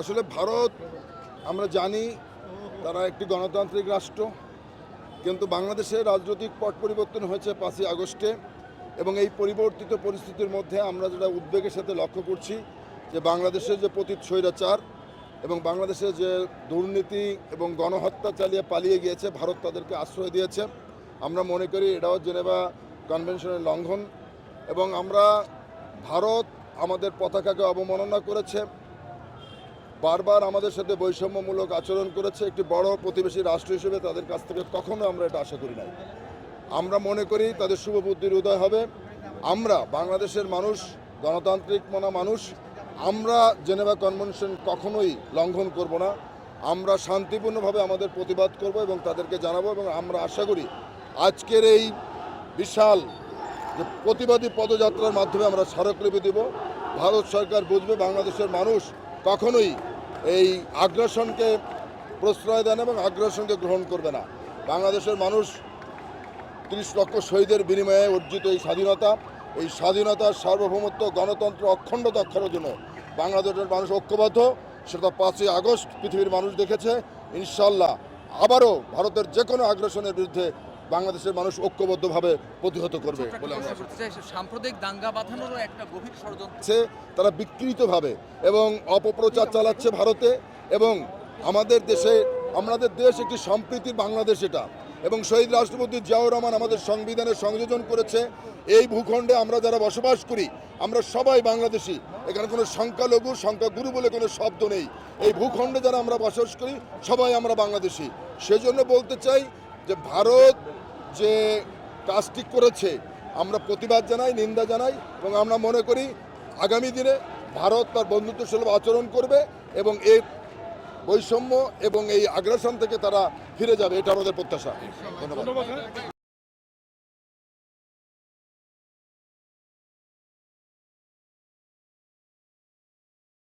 আসলে ভারত, আমরা জানি তারা একটি গণতান্ত্রিক রাষ্ট্র, কিন্তু বাংলাদেশের রাজনৈতিক পট পরিবর্তন হয়েছে পাঁচই আগস্টে এবং এই পরিবর্তিত পরিস্থিতির মধ্যে আমরা যেটা উদ্বেগের সাথে লক্ষ্য করছি যে বাংলাদেশের যে পতীত স্বৈরাচার এবং বাংলাদেশে যে দুর্নীতি এবং গণহত্যা চালিয়ে পালিয়ে গিয়েছে, ভারত তাদেরকে আশ্রয় দিয়েছে। আমরা মনে করি এটাও জেনেভা কনভেনশনের লঙ্ঘন এবং আমরা ভারত আমাদের পতাকাকে অবমাননা করেছে। বারবার আমাদের সাথে বৈষম্যমূলক আচরণ করেছে একটি বড় প্রতিবেশী রাষ্ট্র হিসেবে তাদের কাছ থেকে কখনো আমরা এটা আশা করি নাই। আমরা মনে করি তাদের শুভ বুদ্ধির উদয় হবে। আমরা বাংলাদেশের মানুষ, গণতান্ত্রিক মনা মানুষ, আমরা জেনেভা কনভেনশন কখনোই লঙ্ঘন করব না। আমরা শান্তিপূর্ণভাবে আমাদের প্রতিবাদ করব এবং তাদেরকে জানাব এবং আমরা আশা করি আজকের এই বিশাল যে প্রতিবাদী পদযাত্রার মাধ্যমে আমরা স্মারকলিপি দেব। ভারত সরকার বুঝবে বাংলাদেশের মানুষ কখনোই এই আগ্রাসনকে প্রশ্রয় দেন এবং আগ্রাসনকে গ্রহণ করবে না। বাংলাদেশের মানুষ তিরিশ লক্ষ শহীদের বিনিময়ে অর্জিত এই স্বাধীনতা এই স্বাধীনতার সার্বভৌমত্ব গণতন্ত্র অখণ্ডতা রক্ষার জন্য বাংলাদেশের মানুষ ঐক্যবদ্ধ। সেটা পাঁচই আগস্ট পৃথিবীর মানুষ দেখেছে। ইনশাল্লাহ আবারও ভারতের যে কোনো আগ্রাসনের বিরুদ্ধে বাংলাদেশের মানুষ ঐক্যবদ্ধভাবে প্রতিহত করবে বলে আমরা সাম্প্রদায়িক দাঙ্গা বাঁধানোরও একটা গভীর ষড়যন্ত্র। তারা বিকৃতভাবে এবং অপপ্রচার চালাচ্ছে ভারতে এবং আমাদের দেশে, আমাদের দেশ একটি সম্প্রীতির বাংলাদেশ এটা। এবং শহীদ রাষ্ট্রপতি জিয়াউর রহমান আমাদের সংবিধানে সংযোজন করেছে, এই ভূখণ্ডে আমরা যারা বসবাস করি, আমরা সবাই বাংলাদেশি। এখানে কোনো সংখ্যালঘু, সংখ্যাগুরু বলে কোনো শব্দ নেই। এই ভূখণ্ডে যারা আমরা বসবাস করি, সবাই আমরা বাংলাদেশি। সেজন্য বলতে চাই যে ভারত যে কাজটি করেছে, আমরা প্রতিবাদ জানাই, নিন্দা জানাই এবং আমরা মনে করি আগামী দিনে ভারত তার বন্ধুত্বসুলভ আচরণ করবে এবং এই বৈষম্য এবং এই আগ্রাসন থেকে তারা ফিরে যাবে, এটা আমাদের প্রত্যাশা। ধন্যবাদ।